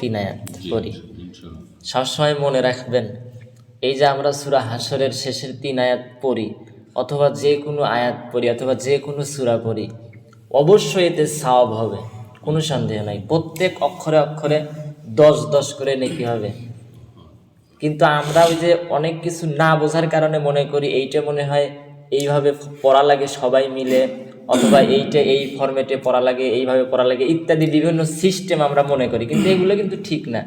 তিন আয়াত পড়ি সবসময় মনে রাখবেন এই যে আমরা সুরা হাসরের শেষের তিন আয়াত পড়ি অথবা যে কোনো আয়াত পড়ি অথবা যে কোনো সুরা পড়ি অবশ্যই এতে সওয়াব হবে কোনো সন্দেহ নাই। প্রত্যেক অক্ষরে অক্ষরে দশ দশ করে নেকি হবে। কিন্তু আমরা ওই যে অনেক কিছু না বোঝার কারণে মনে করি এইটা মনে হয় এইভাবে পড়া লাগে সবাই মিলে অথবা এইটা এই ফরম্যাটে পড়া লাগে, এইভাবে পড়া লাগে, ইত্যাদি বিভিন্ন সিস্টেম আমরা মনে করি। কিন্তু এগুলো কিন্তু ঠিক না।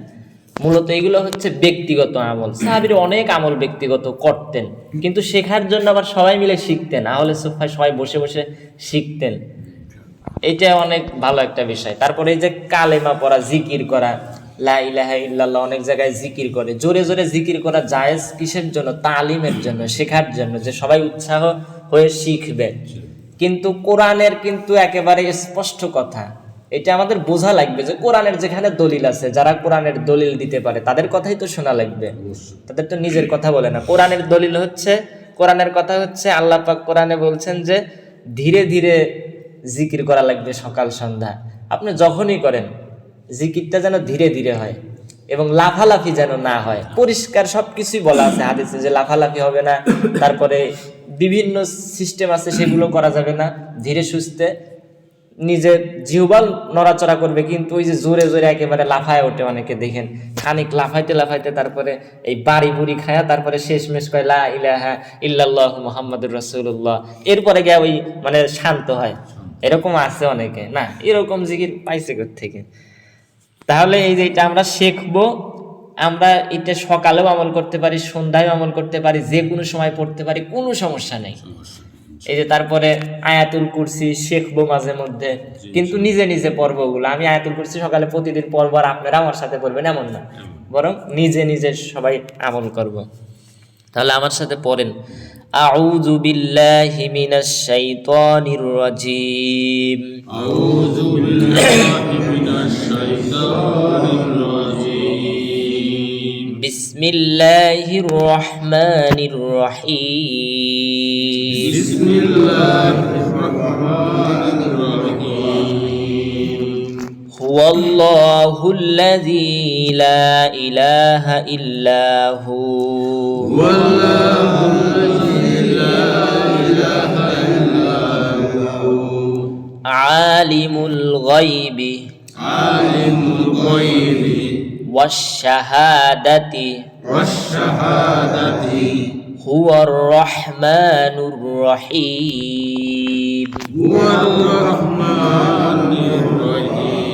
মূলত এগুলো হচ্ছে ব্যক্তিগত আমল। সাহাবির অনেক আমল ব্যক্তিগত করতেন। কিন্তু শেখার জন্য আবার সবাই মিলে শিখতেন। আহলে সোফায় সবাই বসে বসে শিখতেন। এটা অনেক ভালো একটা বিষয়। তারপরে এই যে কালেমা পড়া, জিকির করা, লা ইলাহা ইল্লাল্লাহ অনেক জায়গায় জিকির করে। জোরে জোরে জিকির করা জায়েজ কিসের জন্য? তালিমের জন্য, শেখার জন্য, যে সবাই উৎসাহ হয়ে শিখবে। কিন্তু কোরআনের কিন্তু একেবারে স্পষ্ট কথা। এটা আমাদের বোঝা লাগবে যে কোরআনের যেখানে দলিল আছে যারা কোরআনের দলিল দিতে পারে তাদের কথাই তো শোনা লাগবে। তাদের তো নিজের কথা বলে না। কোরআনের দলিল হচ্ছে কোরআনের কথা হচ্ছে আল্লাহ পাক কোরআনে বলছেন যে ধীরে ধীরে জিকির করা লাগবে সকাল সন্ধ্যা। আপনি যখনই করেন জিকিরটা যেন ধীরে ধীরে হয় এবং লাফালাফি যেন না হয়। পরিষ্কার সব কিছুই বলা আছে হাদিসে যে লাফালাফি হবে না তারপরে বিভিন্ন সিস্টেম আছে, সেগুলো করা যাবে না। ধীরে সুস্থে নিজে জিহবাল নড়াচড়া করবে, কিন্তু ওই যে জোরে জোরে একেবারে লাফায় ওঠে অনেকে, দেখেন। খানিক লাফাইতে লাফাইতে তারপরে এই বাড়ি বুড়ি খায়া তারপরে শেষমেশ কয়, লা ইলাহা ইল্লাল্লাহ মুহাম্মাদুর রাসূলুল্লাহ। এরপরে গিয়ে ওই মানে শান্ত হয়। এরকম আছে অনেকে, না? এরকম জিকির পাইছে থেকে তাহলে এই যে এটা আমরা শিখব আমরা এটা সকালেও আমল করতে পারি সন্ধ্যায় আমল করতে পারি যে কোনো সময় পড়তে পারি কোনো সমস্যা নেই এই যে তারপরে আয়াতুল কুরসি শিখবো মাঝে মধ্যে কিন্তু নিজে নিজে পড়বো ওগুলো আমি আয়াতুল কুরসি সকালে প্রতিদিন পড়বো আর আপনারা আমার সাথে পড়বেন এমন না বরং নিজে নিজে সবাই আমল করব তাহলে আমার সাথে পড়েন أعوذ بالله من الشيطان الرجيم أعوذ بالله من الشيطان الرجيم بسم الله الرحمن الرحيم. بسم الله الرحمن الرحيم. هو الله الذي لا إله إلا هو. والله الذي لا إله إلا هو. عالم الغيب. عالم الغيب. والشهادة. والشهادة. هو الرحمن الرحيم. هو الرحمن الرحيم.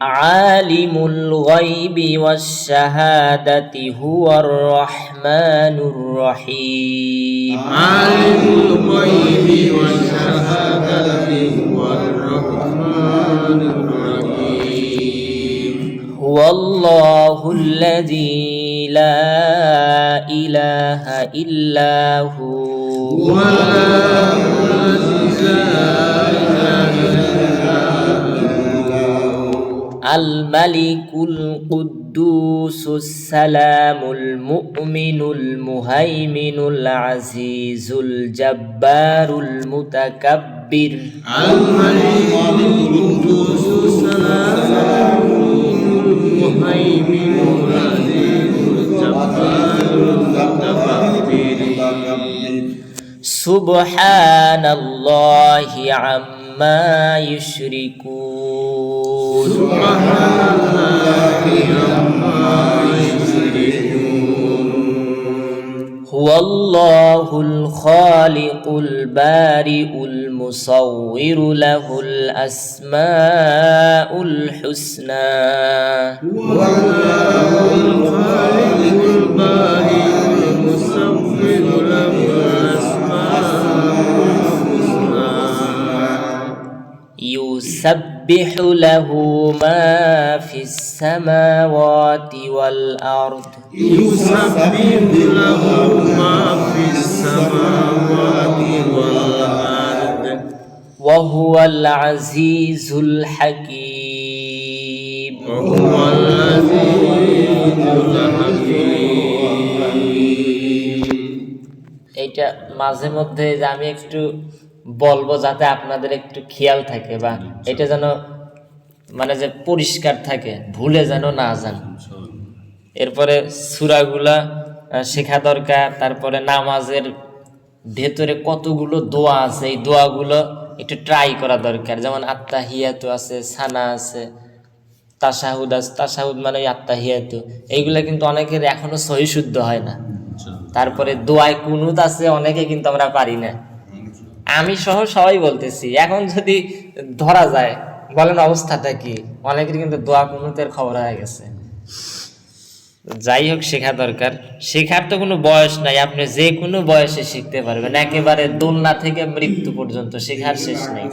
عالم الغيب والشهادة. هو الرحمن الرحيم. عالم الغيب والشهادة. هو الرحمن الرحيم هو الله الذي لا إله إلا هو هو الله الذي لا إله إلا هو الملك القدوس السلام المؤمن المهيمن العزيز الجبار المتكبر الملك القدوس السلام سبحان الله عما يشركون. سبحان الله عما يشركون هو هو الله الخالق البارئ المصور له الأسماء الحسنى. الخالق البارئ المصور له الأسماء الحسنى يسبح له ما في السماوات والأرض يسبح له ما في السماوات والأرض وهو العزيز الحكيم وهو العزيز الحكيم এইটা মাঝে মধ্যে যে আমি একটু বলবো যাতে আপনাদের একটু খেয়াল থাকে বা এটা যেন মানে যে পরিষ্কার থাকে, ভুলে যেন না যান। এরপরে সুরাগুলা শেখা দরকার, তারপরে নামাজের ভেতরে কতগুলো দোয়া আছে, এই দোয়াগুলো একটু ট্রাই করা দরকার। যেমন আত্মা আত্মাহিয়াতু আছে, সানা আছে তাসাহুদ আছে তাসাহুদ মানে আত্মা আত্মাহিয়াতু এইগুলা কিন্তু অনেকের এখনও সহি শুদ্ধ হয় না। তারপরে দোয়ায় কুনুত আছে, অনেকে কিন্তু আমরা পারি না। আমি সহ সবাই বলতেছি, এখন যদি ধরা যায় বলেন অবস্থাটা কি? অনেকের কিন্তু দোয়া কুনুতের খবর হয়ে গেছে। যাই হোক, শেখা দরকার। শেখার তো কোনো বয়স নাই, আপনি যে কোনো বয়সে শিখতে পারবেন। একেবারে দোলনা থেকে মৃত্যু পর্যন্ত শেখার শেষ নেই।